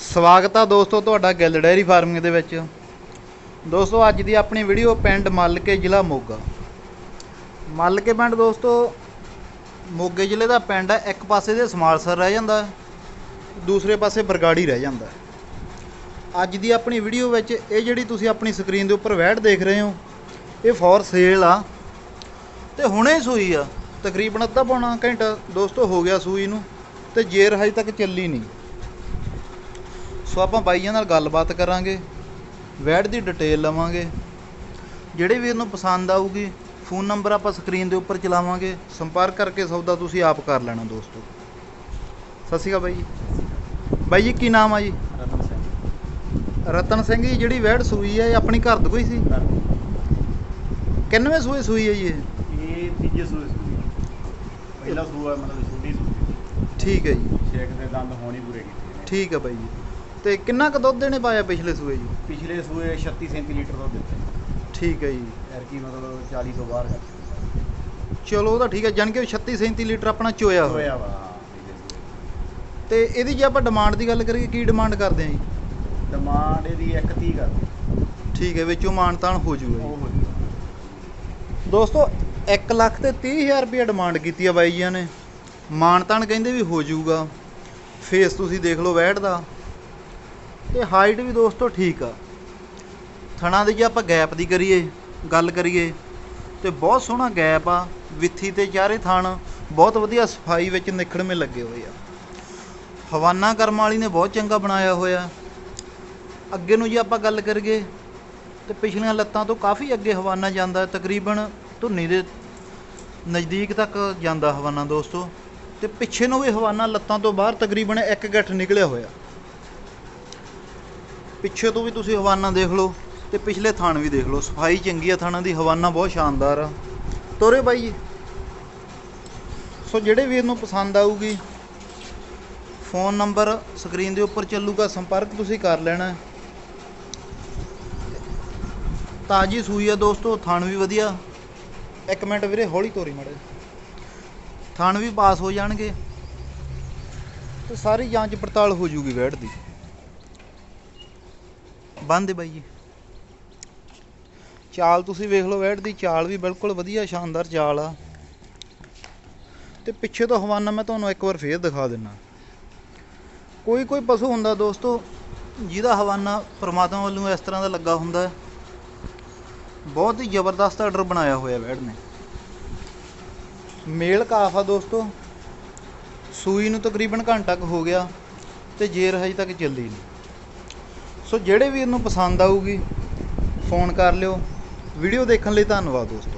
ਸਵਾਗਤ ਆ ਦੋਸਤੋ ਤੁਹਾਡਾ ਗਿੱਲ ਡੈਰੀ ਫਾਰਮਿੰਗ ਦੇ ਵਿੱਚ। ਦੋਸਤੋ ਅੱਜ ਦੀ ਆਪਣੀ ਵੀਡੀਓ ਪਿੰਡ ਮੱਲਕੇ ਜ਼ਿਲ੍ਹਾ ਮੋਗਾ। ਮੱਲਕੇ ਪਿੰਡ ਦੋਸਤੋ, ਮੋਗੇ ਜ਼ਿਲ੍ਹੇ ਦਾ ਪਿੰਡ ਹੈ, ਇੱਕ ਪਾਸੇ ਦੇ ਸਮਾਲਸਰ ਰਹਿ ਜਾਂਦਾ, ਦੂਸਰੇ ਪਾਸੇ ਬਰਗਾੜੀ ਰਹਿ ਜਾਂਦਾ। ਅੱਜ ਦੀ ਆਪਣੀ ਵੀਡੀਓ ਵਿੱਚ ਇਹ ਜਿਹੜੀ ਤੁਸੀਂ ਆਪਣੀ ਸਕਰੀਨ ਦੇ ਉੱਪਰ ਵੈਟ ਦੇਖ ਰਹੇ ਹੋ, ਇਹ ਫੋਰ ਸੇਲ ਆ। ਤੇ ਹੁਣੇ ਸੂਈ ਆ, ਤਕਰੀਬਨ ਅੱਧਾ ਪੌਣਾ ਘੰਟਾ ਦੋਸਤੋ ਹੋ ਗਿਆ ਸੂਈ ਨੂੰ, ਤੇ ਜੇਰ ਹਜੇ ਤੱਕ ਚੱਲੀ ਨਹੀਂ। ਸੋ ਆਪਾਂ ਬਾਈਆਂ ਨਾਲ ਗੱਲਬਾਤ ਕਰਾਂਗੇ ਵੈਡ ਦੀ ਡਿਟੇਲ ਲਵਾਂਗੇ। ਜਿਹੜੇ ਵੀਰ ਨੂੰ ਪਸੰਦ ਆਊਗੀ ਫੋਨ ਨੰਬਰ ਆਪਾਂ ਸਕਰੀਨ ਦੇ ਉੱਪਰ ਚਲਾਵਾਂਗੇ। ਸੰਪਰਕ ਕਰਕੇ ਸੌਦਾ ਤੁਸੀਂ ਆਪ ਕਰ ਲੈਣਾ ਦੋਸਤੋ। ਸਤਿ ਸ਼੍ਰੀ ਅਕਾਲ ਬਾਈ ਜੀ। ਬਾਈ ਜੀ ਕੀ ਨਾਮ ਆ ਜੀ? ਰਤਨ ਸਿੰਘ। ਰਤਨ ਸਿੰਘ ਜੀ ਜਿਹੜੀ ਵੈਡ ਸੂਈ ਹੈ ਇਹ ਆਪਣੀ ਘਰ ਦੀ ਕੋਈ ਸੀ? ਕਿੰਨਵੇਂ ਸੂਏ ਸੂਈ ਹੈ ਜੀ ਇਹ? ਇਹ ਤੀਜੇ ਸੂਏ ਸੂਈ ਪਹਿਲਾ ਸੂਆ ਮਤਲਬ ਛੋਟੀ ਸੂਈ ਠੀਕ ਹੈ ਜੀ। ਛੇਕ ਦੇ ਦੰਦ ਹੋਣੀ ਪੂਰੇ ਕੀਤੇ ਠੀਕ ਹੈ ਬਾਈ ਜੀ। ਤੇ ਕਿੰਨਾ ਕੁ ਦੁੱਧ ਦੇਣੇ ਪਾਇਆ ਪਿਛਲੇ ਸੂਏ ਜੀ? ਪਿਛਲੇ ਸੂਏ 36 37 ਲੀਟਰ ਦੁੱਧ ਦਿੱਤੇ। ਠੀਕ ਹੈ ਜੀ। ਯਾਰ ਕੀ ਮਤਲਬ 40 ਤੋਂ ਬਾਹਰ ਚਲੋ ਉਹਦਾ ਠੀਕ ਹੈ ਜਾਨ ਕਿ 36 37 ਲੀਟਰ ਆਪਣਾ ਚੋਇਆ ਹੋਇਆ। ਹੋਇਆ ਵਾ ਤੇ ਇਹਦੀ ਜੇ ਆਪਾਂ ਡਿਮਾਂਡ ਦੀ ਗੱਲ ਕਰੀਏ ਕੀ ਡਿਮਾਂਡ ਕਰਦੇ ਆ ਜੀ? ਡਿਮਾਂਡ ਇਹਦੀ 130 ਕਰ ਠੀਕ ਹੈ ਵਿੱਚੋਂ ਮਾਨਤਾਨ ਹੋ ਜੂਗਾ ਉਹ ਜੀ ਹੋ ਗਈ ਦੋਸਤੋ 1 ਲੱਖ ਤੇ 30000 ਰੁਪਏ ਡਿਮਾਂਡ ਕੀਤੀ ਆ ਬਾਈ ਜੀਆਂ ਨੇ। ਮਾਨਤਾਨ ਕਹਿੰਦੇ ਵੀ ਹੋ ਜਾਊਗਾ ਫੇਸ ਤੁਸੀਂ ਦੇਖ ਲਓ ਵੈਟ ਦਾ ਤੇ ਹਾਈਟ ਵੀ ਦੋਸਤੋ ਠੀਕ ਆ। ਥਣਾ ਦੀ ਜੇ ਆਪਾਂ ਗੈਪ ਦੀ ਕਰੀਏ, ਗੱਲ ਕਰੀਏ, ਤੇ ਬਹੁਤ ਸੋਹਣਾ ਗੈਪ ਆ। ਵਿੱਥੀ ਤੇ ਚਾਰੇ ਥਣ ਬਹੁਤ ਵਧੀਆ ਸਫ਼ਾਈ ਵਿੱਚ ਨਿਖੜਵੇਂ ਲੱਗੇ ਹੋਏ ਆ। ਹਵਾਨਾ ਕਰਮ ਵਾਲੀ ਨੇ ਬਹੁਤ ਚੰਗਾ ਬਣਾਇਆ ਹੋਇਆ। ਅੱਗੇ ਨੂੰ ਜੇ ਆਪਾਂ ਗੱਲ ਕਰੀਏ, ਤੇ ਪਿਛਲੀਆਂ ਲੱਤਾਂ ਤੋਂ ਕਾਫੀ ਅੱਗੇ ਹਵਾਨਾ ਜਾਂਦਾ, ਤਕਰੀਬਨ ਧੁੰਨੀ ਦੇ ਨਜ਼ਦੀਕ ਤੱਕ ਜਾਂਦਾ ਹਵਾਨਾ ਦੋਸਤੋ। ਤੇ ਪਿੱਛੇ ਨੂੰ ਵੀ ਹਵਾਨਾ ਲੱਤਾਂ ਤੋਂ ਬਾਹਰ ਤਕਰੀਬਨ ਇੱਕ ਗੱਠ ਨਿਕਲਿਆ ਹੋਇਆ। ਪਿੱਛੇ ਤੋਂ ਵੀ ਤੁਸੀਂ ਹਵਾਨਾ ਦੇਖ ਲਓ ਤੇ ਪਿਛਲੇ ਥਾਣ ਵੀ ਦੇਖ ਲਓ। ਸਫ਼ਾਈ ਚੰਗੀ ਆ, ਥਾਣਾ ਦੀ ਹਵਾਨਾ ਬਹੁਤ ਸ਼ਾਨਦਾਰ ਆ। ਤੋਰੇ ਬਾਈ ਜੀ। ਸੋ ਜਿਹੜੇ ਵੀਰ ਨੂੰ ਪਸੰਦ ਆਊਗੀ, ਫੋਨ ਨੰਬਰ ਸਕਰੀਨ ਦੇ ਉੱਪਰ ਚੱਲੂਗਾ, ਸੰਪਰਕ ਤੁਸੀਂ ਕਰ ਲੈਣਾ। ਤਾਜੀ ਸੂਈ ਆ ਦੋਸਤੋ, ਥਾਣ ਵੀ ਵਧੀਆ। ਇੱਕ ਮਿੰਟ ਵੀਰੇ, ਹੌਲੀ ਤੋਰੀ ਮੜੇ ਥਾਣ ਵੀ ਪਾਸ ਹੋ ਜਾਣਗੇ। ਤੇ ਸਾਰੀ ਜਾਂਚ ਪੜਤਾਲ ਹੋ ਜੂਗੀ ਵੈੜ ਦੀ। ਬੰਦ ਬਾਈ ਜੀ। ਚਾਲ ਤੁਸੀਂ ਵੇਖ ਲਓ ਵੈੜ ਦੀ ਚਾਲ ਵੀ ਬਿਲਕੁਲ ਵਧੀਆ ਸ਼ਾਨਦਾਰ ਚਾਲ ਆ। ਤੇ ਪਿੱਛੇ ਤੋਂ ਹਵਾਨਾ ਮੈਂ ਤੁਹਾਨੂੰ ਇੱਕ ਵਾਰ ਫੇਰ ਦਿਖਾ ਦਿੰਨਾ। ਕੋਈ ਕੋਈ ਪਸ਼ੂ ਹੁੰਦਾ ਦੋਸਤੋ, ਜਿਹਦਾ ਹਵਾਨਾ ਪ੍ਰਮਾਤਮਾ ਵੱਲੋਂ ਇਸ ਤਰ੍ਹਾਂ ਦਾ ਲੱਗਾ ਹੁੰਦਾ ਬਹੁਤ ਹੀ ਜ਼ਬਰਦਸਤ ਆਰਡਰ ਬਣਾਇਆ ਹੋਇਆ ਵੈੜ ਨੇ। ਮੇਲ ਕਾਫ ਆ ਦੋਸਤੋ, ਸੂਈ ਨੂੰ ਤਕਰੀਬਨ ਘੰਟਾ ਕੁ ਹੋ ਗਿਆ ਤੇ ਜੇਰ ਹਜੇ ਤੱਕ ਚੱਲਦੀ ਨਹੀਂ। ਸੋ ਜਿਹੜੇ ਵੀ ਇਹਨੂੰ ਪਸੰਦ ਆਊਗੀ ਫੋਨ ਕਰ ਲਿਓ। ਵੀਡੀਓ ਦੇਖਣ ਲਈ ਧੰਨਵਾਦ ਦੋਸਤੋ।